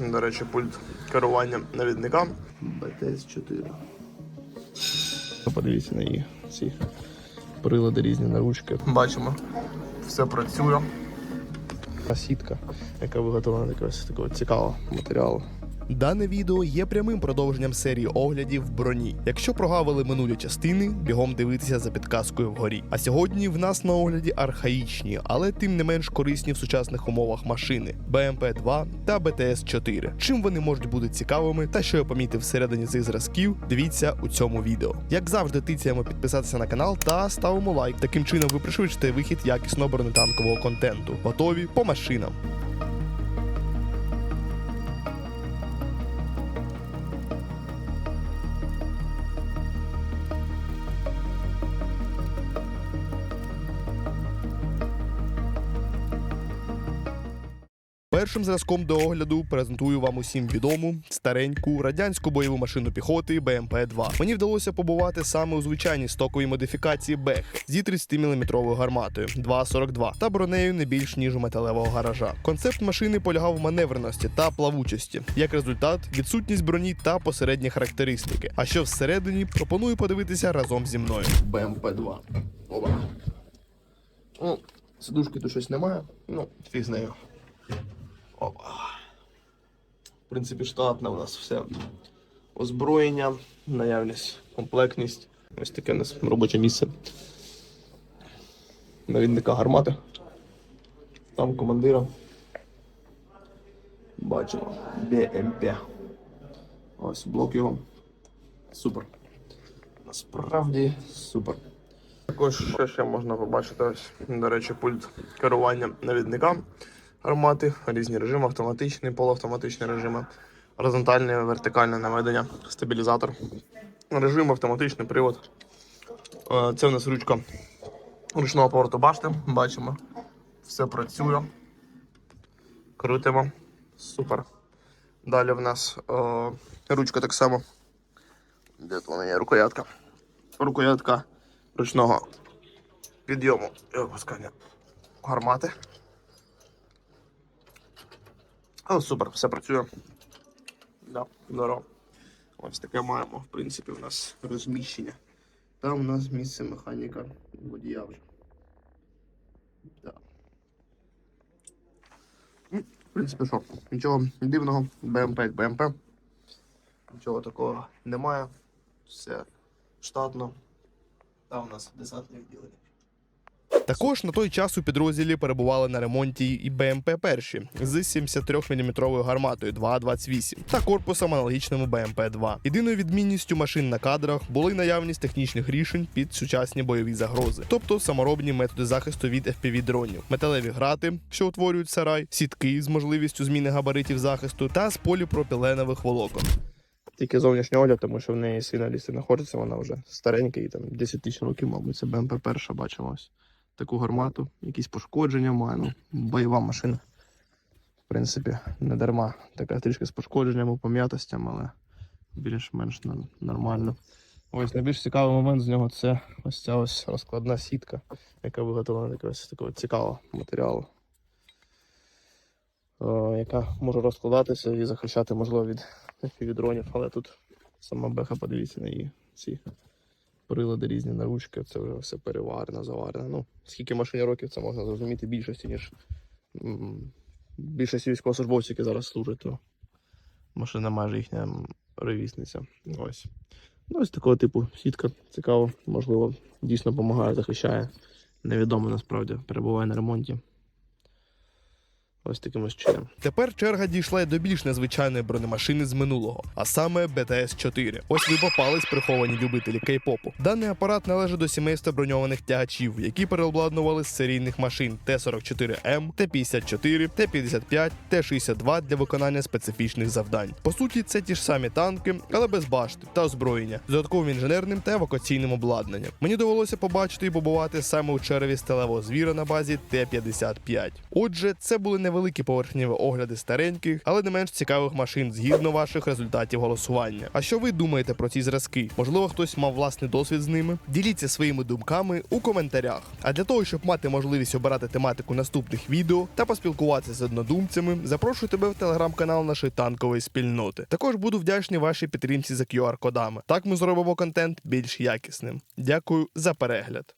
До речі, пульт керування навідника. БТС-4. Подивіться на її ці прилади різні на ручки. Бачимо, все працює. Сітка, яка виготовлена якогось такого цікавого матеріалу. Дане відео є прямим продовженням серії оглядів броні. Якщо прогавили минулі частини, бігом дивитися за підказкою вгорі. А сьогодні в нас на огляді архаїчні, але тим не менш корисні в сучасних умовах машини БМП 2 та БТС 4 Чим вони можуть бути цікавими, та що я помітив всередині цих зразків, дивіться у цьому відео. Як завжди, тицяємо підписатися на канал та ставимо лайк. Таким чином ви пришвидшите вихід якісного бронетанкового контенту. Готові по машинам. Першим зразком до огляду презентую вам усім відому стареньку радянську бойову машину піхоти БМП-2. Мені вдалося побувати саме у звичайній стоковій модифікації Бех зі 30-мм гарматою 2,42 та бронею не більш ніж у металевого гаража. Концепт машини полягав в маневреності та плавучості. Як результат, відсутність броні та посередні характеристики. А що всередині, пропоную подивитися разом зі мною. БМП-2. Оба. Ну, сидушки тут щось немає. Ну, фіг з нею. Опа. В принципі, штатне у нас все. Озброєння, наявність, комплектність. Ось таке у нас робоче місце. Навідника гармати. Там командира. Бачимо. БМП. Ось блок його. Супер. Насправді супер. Також що ще можна побачити, ось, до речі, пульт керування навідника гармати, різні режими, автоматичний, полуавтоматичні режими, горизонтальне, вертикальне наведення, стабілізатор, режим, автоматичний привод. Е, Це у нас ручка ручного повороту башти. Бачимо, все працює. Крутимо. Супер. Далі в нас е, ручка так само. Де тут вона є? Рукоятка. Рукоятка ручного підйому і опускання гармати. О, супер, все працює. Да, здорово. Ось таке маємо, в принципі, у нас розміщення. Там у нас місце механіка водія вже. Да. Ну, В принципі, що, нічого дивного, БМП як БМП. Нічого такого немає. Все штатно. Там у нас десантне відділення. Також на той час у підрозділі перебували на ремонті і БМП перші з 73-мм гарматою 2,28 та корпусом аналогічному БМП 2 Єдиною відмінністю машин на кадрах були наявність технічних рішень під сучасні бойові загрози, тобто саморобні методи захисту від fpv дронів, металеві грати, що утворюють сарай, сітки з можливістю зміни габаритів захисту та з поліпропіленових волокон. Тільки зовнішній огляд, тому що в неї сильно лісі знаходиться, вона вже старенька, і там 10 тисяч років, мабуть, це БМП перша бачимо ось таку гармату, якісь пошкодження має. Ну, бойова машина. В принципі, не дарма. Така трішки з пошкодженнями, пом'ятостям, але більш-менш нормально. Ось найбільш цікавий момент з нього це ось ця ось розкладна сітка, яка виготовлена якогось такого цікавого матеріалу. е, Яка може розкладатися і захищати, можливо, від від дронів, але тут сама беха, подивіться на її ці прилади різні на ручки, це вже все переварено, заварено. Ну, скільки машині років це можна зрозуміти більшості, ніж більшості військовослужбовців, які зараз служать, то машина майже їхня ревісниця. Ось. Ну, ось такого типу сітка цікаво, можливо, дійсно допомагає, захищає. Невідомо насправді перебуває на ремонті. Ось таким ось чином. Тепер черга дійшла й до більш незвичайної бронемашини з минулого, а саме БТС-4. Ось ви попались приховані любителі кей-попу. Даний апарат належить до сімейства броньованих тягачів, які переобладнували з серійних машин Т-44М, Т-54, Т-55, Т-62 для виконання специфічних завдань. По суті, це ті ж самі танки, але без башти та озброєння, з додатковим інженерним та евакуаційним обладнанням. Мені довелося побачити і побувати саме у череві сталевого звіра на базі Т-55. Отже, це були невеликі невеликі поверхневі огляди стареньких, але не менш цікавих машин згідно ваших результатів голосування. А що ви думаєте про ці зразки? Можливо, хтось мав власний досвід з ними? Діліться своїми думками у коментарях. А для того, щоб мати можливість обирати тематику наступних відео та поспілкуватися з однодумцями, запрошую тебе в телеграм-канал нашої танкової спільноти. Також буду вдячний вашій підтримці за QR-кодами. Так ми зробимо контент більш якісним. Дякую за перегляд.